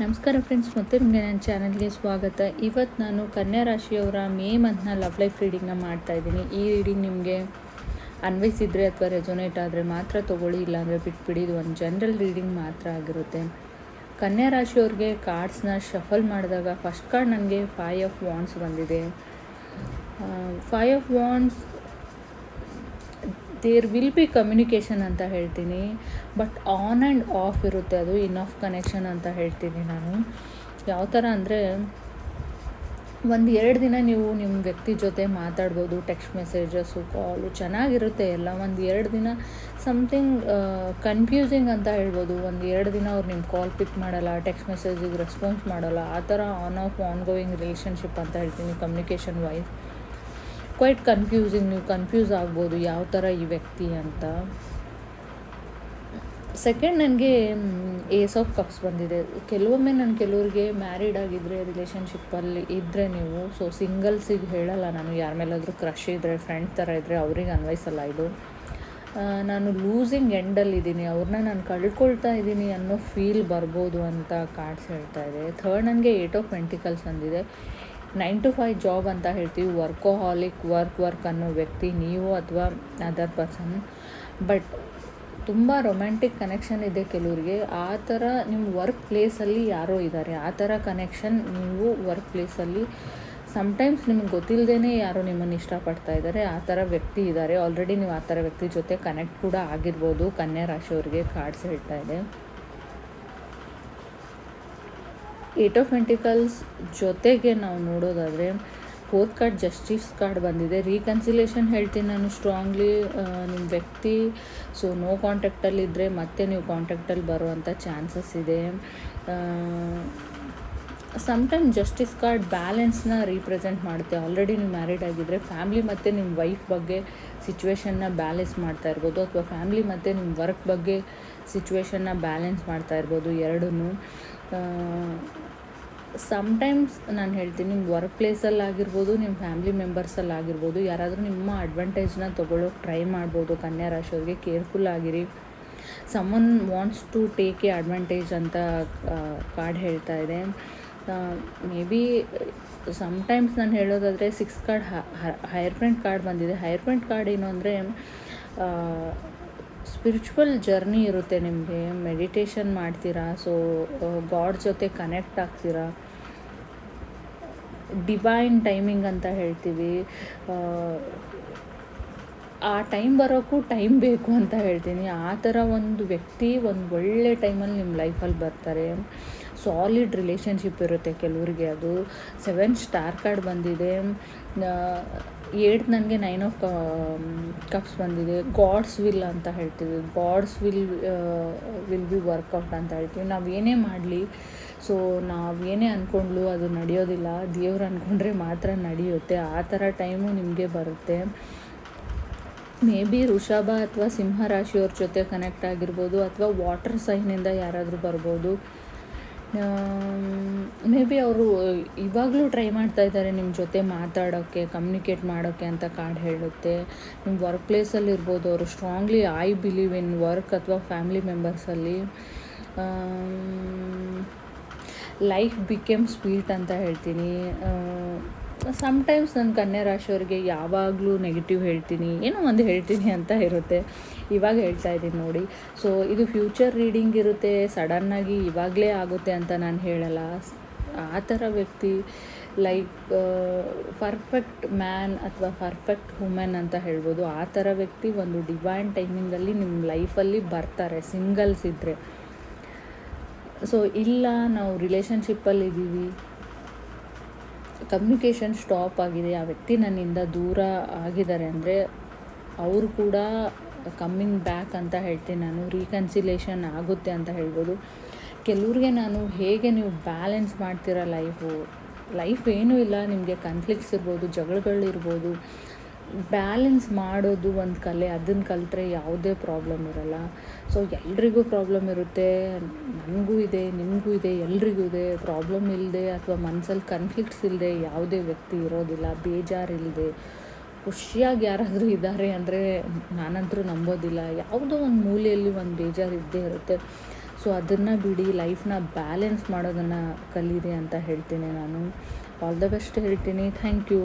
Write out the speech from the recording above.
ನಮಸ್ಕಾರ ಫ್ರೆಂಡ್ಸ್ ಮತ್ತೆ ನಿಮಗೆ ನನ್ನ ಚಾನಲ್ಗೆ ಸ್ವಾಗತ. ಇವತ್ತು ನಾನು ಕನ್ಯಾ ರಾಶಿಯವರ ಮೇ ಮಂತ್ನ ಲವ್ ಲೈಫ್ ರೀಡಿಂಗ್ನ ಮಾಡ್ತಾ ಇದ್ದೀನಿ. ಈ ರೀಡಿಂಗ್ ನಿಮಗೆ ಅನ್ವಯಿಸಿದರೆ ಅಥವಾ ರೆಜೊನೇಟ್ ಆದರೆ ಮಾತ್ರ ತೊಗೊಳ್ಳಿ, ಇಲ್ಲಾಂದರೆ ಬಿಟ್ಬಿಡಿ. ಇದು ಒಂದು ಜನರಲ್ ರೀಡಿಂಗ್ ಮಾತ್ರ ಆಗಿರುತ್ತೆ. ಕನ್ಯಾ ರಾಶಿಯವ್ರಿಗೆ ಕಾರ್ಡ್ಸ್ನ ಶಫಲ್ ಮಾಡಿದಾಗ ಫಸ್ಟ್ ಕಾರ್ಡ್ ನನಗೆ ಫೈ ಆಫ್ ವಾಂಡ್ಸ್ ಬಂದಿದೆ. Five of wands there will be communication ಅಂತ ಹೇಳ್ತೀನಿ. ಬಟ್ ಆನ್ ಆ್ಯಂಡ್ ಆಫ್ ಇರುತ್ತೆ ಅದು ಇನ್ ಆಫ್ ಕನೆಕ್ಷನ್ ಅಂತ ಹೇಳ್ತೀನಿ ನಾನು. ಯಾವ ಥರ ಅಂದರೆ, ಒಂದು ಎರಡು ದಿನ ನೀವು ನಿಮ್ಮ ವ್ಯಕ್ತಿ ಜೊತೆ ಮಾತಾಡ್ಬೋದು ಟೆಕ್ಸ್ಟ್ ಮೆಸೇಜಸ್ಸು ಕಾಲು ಚೆನ್ನಾಗಿರುತ್ತೆ ಎಲ್ಲ. ಒಂದು ಎರಡು ದಿನ ಸಮಥಿಂಗ್ ಕನ್ಫ್ಯೂಸಿಂಗ್ ಅಂತ ಹೇಳ್ಬೋದು. ಒಂದು ಎರಡು ದಿನ ಅವ್ರು ನಿಮ್ಮ ಕಾಲ್ ಪಿಕ್ ಮಾಡಲ್ಲ ಟೆಕ್ಸ್ಟ್ ಮೆಸೇಜಿಗೆ ರೆಸ್ಪಾನ್ಸ್ ಮಾಡಲ್ಲ. ಆ ಥರ on off on going relationship ಅಂತ ಹೇಳ್ತೀನಿ ಕಮ್ಯುನಿಕೇಷನ್ ವೈಸ್ ಕ್ವೈಟ್ ಕನ್ಫ್ಯೂಸಿಂಗ್ ನೀವು ಕನ್ಫ್ಯೂಸ್ ಆಗ್ಬೋದು ಯಾವ ಥರ ಈ ವ್ಯಕ್ತಿ ಅಂತ. ಸೆಕೆಂಡ್ ನನಗೆ ಏಸ್ ಆಫ್ ಕಪ್ಸ್ ಬಂದಿದೆ. ಕೆಲವೊಮ್ಮೆ ನಾನು ಕೆಲವ್ರಿಗೆ ಮ್ಯಾರಿಡ್ ಆಗಿದ್ದರೆ ರಿಲೇಷನ್ಶಿಪ್ಪಲ್ಲಿ ಇದ್ದರೆ ನೀವು ಸೊ ಸಿಂಗಲ್ಸಿಗೆ ಹೇಳಲ್ಲ ನಾನು. ಯಾರ ಮೇಲಾದರೂ ಕ್ರಶ್ ಇದ್ದರೆ ಫ್ರೆಂಡ್ ಥರ ಇದ್ದರೆ ಅವ್ರಿಗೆ ಅನ್ವಯಿಸಲ್ಲ ಇದು. ನಾನು ಲೂಸಿಂಗ್ ಎಂಡಲ್ಲಿದ್ದೀನಿ ಅವ್ರನ್ನ ನಾನು ಕಳ್ಕೊಳ್ತಾ ಇದ್ದೀನಿ ಅನ್ನೋ ಫೀಲ್ ಬರ್ಬೋದು ಅಂತ ಕಾರ್ಡ್ಸ್ ಹೇಳ್ತಾ ಇದೆ. ಥರ್ಡ್ ನನಗೆ ಏಟ್ ಆಫ್ ಪೆಂಟಿಕಲ್ಸ್ ಅಂದಿದೆ ನೈನ್ ಟು ಫೈವ್ ಜಾಬ್ ಅಂತ ಹೇಳ್ತೀವಿ. ವರ್ಕೋಹಾಲಿಕ್ ವರ್ಕ್ ವರ್ಕ್ ಅನ್ನೋ ವ್ಯಕ್ತಿ ನೀವು ಅಥವಾ ಅದರ್ ಪರ್ಸನ್ ಬಟ್ ತುಂಬ ರೊಮ್ಯಾಂಟಿಕ್ ಕನೆಕ್ಷನ್ ಇದೆ ಕೆಲವ್ರಿಗೆ. ಆ ಥರ ನಿಮ್ಮ ವರ್ಕ್ ಪ್ಲೇಸಲ್ಲಿ ಯಾರೋ ಇದ್ದಾರೆ ಆ ಥರ ಕನೆಕ್ಷನ್ ನೀವು ವರ್ಕ್ ಪ್ಲೇಸಲ್ಲಿ ಸಮ್ಟೈಮ್ಸ್ ನಿಮ್ಗೆ ಗೊತ್ತಿಲ್ಲದೇ ಯಾರೋ ನಿಮ್ಮನ್ನು ಇಷ್ಟಪಡ್ತಾ ಇದ್ದಾರೆ ಆ ಥರ ವ್ಯಕ್ತಿ ಇದ್ದಾರೆ ಆಲ್ರೆಡಿ ನೀವು ಆ ಥರ ವ್ಯಕ್ತಿ ಜೊತೆ ಕನೆಕ್ಟ್ ಕೂಡ ಆಗಿರ್ಬೋದು. ಕನ್ಯಾ ರಾಶಿಯವರಿಗೆ ಕಾರ್ಡ್ಸ್ ಹೇಳ್ತಾ ಇದೆ. ಏಟ್ ಆಫ್ ಪೆಂಟಿಕಲ್ಸ್ ಜೊತೆಗೆ ನಾವು ನೋಡೋದಾದರೆ ಫೋರ್ತ್ ಕಾರ್ಡ್ ಜಸ್ಟಿಸ್ ಕಾರ್ಡ್ ಬಂದಿದೆ. ರೀಕನ್ಸಿಲೇಷನ್ ಹೇಳ್ತೀನಿ ನಾನು ಸ್ಟ್ರಾಂಗ್ಲಿ ನಿಮ್ಮ ವ್ಯಕ್ತಿ ಸೊ ನೋ ಕಾಂಟ್ಯಾಕ್ಟಲ್ಲಿದ್ದರೆ ಮತ್ತೆ ನೀವು ಕಾಂಟ್ಯಾಕ್ಟಲ್ಲಿ ಬರುವಂಥ ಚಾನ್ಸಸ್ ಇದೆ. ಸಮ್ಟೈಮ್ ಜಸ್ಟಿಸ್ ಕಾರ್ಡ್ ಬ್ಯಾಲೆನ್ಸ್ನ ರೀಪ್ರೆಸೆಂಟ್ ಮಾಡುತ್ತೆ. ಆಲ್ರೆಡಿ ನೀವು ಮ್ಯಾರಿಡ್ ಆಗಿದ್ದರೆ ಫ್ಯಾಮ್ಲಿ ಮತ್ತು ನಿಮ್ಮ ವೈಫ್ ಬಗ್ಗೆ ಸಿಚುವೇಶನ್ನ ಬ್ಯಾಲೆನ್ಸ್ ಮಾಡ್ತಾ ಇರ್ಬೋದು. ಅಥವಾ ಫ್ಯಾಮ್ಲಿ ಮತ್ತು ನಿಮ್ಮ ವರ್ಕ್ ಬಗ್ಗೆ ಸಿಚುವೇಶನ್ನ ಬ್ಯಾಲೆನ್ಸ್ ಮಾಡ್ತಾ ಇರ್ಬೋದು ಎರಡೂ ಸಮ್ಟೈಮ್ಸ್ ನಾನು ಹೇಳ್ತೀನಿ ನಿಮ್ಮ ವರ್ಕ್ ಪ್ಲೇಸಲ್ಲಿ ಆಗಿರ್ಬೋದು ನಿಮ್ಮ ಫ್ಯಾಮಿಲಿ ಮೆಂಬರ್ಸಲ್ಲಿ ಆಗಿರ್ಬೋದು, ಯಾರಾದರೂ ನಿಮ್ಮ ಅಡ್ವಾಂಟೇಜ್ನ ತೊಗೊಳ್ಳೋಕೆ ಟ್ರೈ ಮಾಡ್ಬೋದು ಕನ್ಯಾ ರಾಶಿಯವ್ರಿಗೆ ಕೇರ್ಫುಲ್ ಆಗಿರಿ. Someone wants to take a advantage ಅಂತ ಕಾರ್ಡ್ ಹೇಳ್ತಾ ಇದೆ. ಮೇ ಬಿ ಸಮ್ಟೈಮ್ಸ್ ನಾನು ಹೇಳೋದಾದರೆ six card hierophant card ಬಂದಿದೆ. ಹೈರ್ ಪ್ರಿಂಟ್ ಕಾರ್ಡ್ ಏನು ಅಂದರೆ ಸ್ಪಿರಿಚುವಲ್ ಜರ್ನಿ ಇರುತ್ತೆ ನಿಮಗೆ. ಮೆಡಿಟೇಷನ್ ಮಾಡ್ತೀರಾ? ಸೊ ಗಾಡ್ ಜೊತೆ ಕನೆಕ್ಟ್ ಆಗ್ತೀರಾ? ಡಿವೈನ್ ಟೈಮಿಂಗ್ ಅಂತ ಹೇಳ್ತೀವಿ. ಆ, ಟೈಮ್ ಬರೋಕ್ಕೂ ಟೈಮ್ ಬೇಕು ಅಂತ ಹೇಳ್ತೀನಿ. ಆ ಥರ ಒಂದು ವ್ಯಕ್ತಿ ಒಂದು ಒಳ್ಳೆ ಟೈಮಲ್ಲಿ ನಿಮ್ಮ ಲೈಫಲ್ಲಿ ಬರ್ತಾರೆ. ಸಾಲಿಡ್ ರಿಲೇಷನ್ಶಿಪ್ ಇರುತ್ತೆ ಕೆಲವರಿಗೆ ಅದು. ಸೆವೆನ್ ಸ್ಟಾರ್ ಕಾರ್ಡ್ ಬಂದಿದೆ. ಏಟ್ ನನಗೆ ನೈನ್ ಆಫ್ ಕಪ್ಸ್ ಬಂದಿದೆ. ಗಾಡ್ಸ್ ವಿಲ್ ಅಂತ ಹೇಳ್ತೀವಿ. God's will will be work out ಅಂತ ಹೇಳ್ತೀವಿ. ನಾವು ಏನೇ ಮಾಡಲಿ ಸೊ ನಾವು ಏನೇ ಅಂದ್ಕೊಂಡ್ಲು ಅದು ನಡೆಯೋದಿಲ್ಲ. ದೇವ್ರು ಅಂದ್ಕೊಂಡ್ರೆ ಮಾತ್ರ ನಡೆಯುತ್ತೆ. ಆ ಥರ ಟೈಮು ನಿಮಗೆ ಬರುತ್ತೆ. ಮೇ ಬಿ ಋಷಭ ಅಥವಾ ಸಿಂಹ ರಾಶಿಯವ್ರ ಜೊತೆ ಕನೆಕ್ಟ್ ಆಗಿರ್ಬೋದು ಅಥವಾ ವಾಟರ್ ಸೈನಿಂದ ಯಾರಾದರೂ ಬರ್ಬೋದು. ಮೇ ಬಿ ಅವರು, ಇವಾಗಲೂ ಟ್ರೈ ಮಾಡ್ತಾ ಇದ್ದಾರೆ ನಿಮ್ಮ ಜೊತೆ ಮಾತಾಡೋಕ್ಕೆ ಕಮ್ಯುನಿಕೇಟ್ ಮಾಡೋಕ್ಕೆ ಅಂತ ಕಾರ್ಡ್ ಹೇಳುತ್ತೆ. ನಿಮ್ಮ ವರ್ಕ್ ಪ್ಲೇಸಲ್ಲಿ ಇರ್ಬೋದು, ಅವರು strongly I believe in work ಅಥವಾ ಫ್ಯಾಮಿಲಿ ಮೆಂಬರ್ಸಲ್ಲಿ ಲೈಫ್ ಬಿಕೇಮ್ ಸ್ವೀಟ್ ಅಂತ ಹೇಳ್ತೀನಿ. ಸಮ್ಟೈಮ್ಸ್ ನನ್ನ ಕನ್ಯಾ ರಾಶಿಯವ್ರಿಗೆ ಯಾವಾಗಲೂ ನೆಗೆಟಿವ್ ಹೇಳ್ತೀನಿ. ಏನೋ ಒಂದು ಹೇಳ್ತೀನಿ ಅಂತ ಇರುತ್ತೆ. ಇವಾಗ ಹೇಳ್ತಾ ಇದ್ದೀನಿ ನೋಡಿ. ಸೊ ಇದು ಫ್ಯೂಚರ್ ರೀಡಿಂಗ್ ಇರುತ್ತೆ. ಸಡನ್ನಾಗಿ ಇವಾಗಲೇ ಆಗುತ್ತೆ ಅಂತ ನಾನು ಹೇಳಲ್ಲ. ಆ ಥರ ವ್ಯಕ್ತಿ, ಲೈಕ್ ಪರ್ಫೆಕ್ಟ್ ಮ್ಯಾನ್ ಅಥವಾ ಪರ್ಫೆಕ್ಟ್ ವುಮೆನ್ ಅಂತ ಹೇಳ್ಬೋದು. ಆ ಥರ ವ್ಯಕ್ತಿ ಒಂದು ಡಿವೈನ್ ಟೈಮಿಂಗಲ್ಲಿ ನಿಮ್ಮ ಲೈಫಲ್ಲಿ ಬರ್ತಾರೆ, ಸಿಂಗಲ್ಸ್ ಇದ್ದರೆ ಸೊ, ಇಲ್ಲ, ನಾವು ರಿಲೇಷನ್ಶಿಪ್ಪಲ್ಲಿ ಇದ್ದೀವಿ. ಕಮ್ಯುನಿಕೇಷನ್ ಸ್ಟಾಪ್ ಆಗಿದೆ. ಆ ವ್ಯಕ್ತಿ ನನ್ನಿಂದ ದೂರ ಆಗಿದ್ದಾರೆ ಅಂದರೆ ಅವರು ಕೂಡ ಕಮ್ಮಿಂಗ್ ಬ್ಯಾಕ್ ಅಂತ ಹೇಳ್ತೀನಿ ನಾನು. ರೀಕನ್ಸಿಲೇಷನ್ ಆಗುತ್ತೆ ಅಂತ ಹೇಳ್ಬೋದು. ಕೆಲವ್ರಿಗೆ ನಾನು ಹೇಗೆ ನೀವು ಬ್ಯಾಲೆನ್ಸ್ ಮಾಡ್ತೀರ ಲೈಫು ಲೈಫ್ ಏನೂ ಇಲ್ಲ, ನಿಮಗೆ ಕನ್ಫ್ಲಿಕ್ಟ್ಸ್ ಇರ್ಬೋದು ಜಗಳಗಳಿರ್ಬೋದು ಬ್ಯಾಲೆನ್ಸ್ ಮಾಡೋದು ಒಂದು ಕಲೆ ಅದನ್ನು ಕಲಿತ್ರೆ ಯಾವುದೇ ಪ್ರಾಬ್ಲಮ್ ಇರಲ್ಲ. ಸೊ ಎಲ್ರಿಗೂ ಪ್ರಾಬ್ಲಮ್ ಇರುತ್ತೆ, ನನಗೂ ಇದೆ, ನಿಮಗೂ ಇದೆ, ಎಲ್ರಿಗೂ ಇದೆ. ಪ್ರಾಬ್ಲಮ್ ಇಲ್ಲದೆ ಅಥವಾ ಮನಸ್ಸಲ್ಲಿ ಕನ್ಫ್ಲಿಕ್ಟ್ಸ್ ಇಲ್ಲದೆ ಯಾವುದೇ ವ್ಯಕ್ತಿ ಇರೋದಿಲ್ಲ ಬೇಜಾರಿಲ್ಲದೆ ಖುಷಿಯಾಗಿ ಯಾರಾದರೂ ಇದ್ದಾರೆ ಅಂದರೆ ನಾನಂತರೂ ನಂಬೋದಿಲ್ಲ. ಯಾವುದೋ ಒಂದು ಮೂಲೆಯಲ್ಲಿ ಒಂದು ಬೇಜಾರು ಇದ್ದೇ ಇರುತ್ತೆ. ಸೊ ಅದನ್ನು ಬಿಡಿ ಲೈಫ್ನ ಬ್ಯಾಲೆನ್ಸ್ ಮಾಡೋದನ್ನು ಕಲೀರಿ ಅಂತ ಹೇಳ್ತೀನಿ ನಾನು. ಆಲ್ ದ ಬೆಸ್ಟ್ ಹೇಳ್ತೀನಿ. Thank you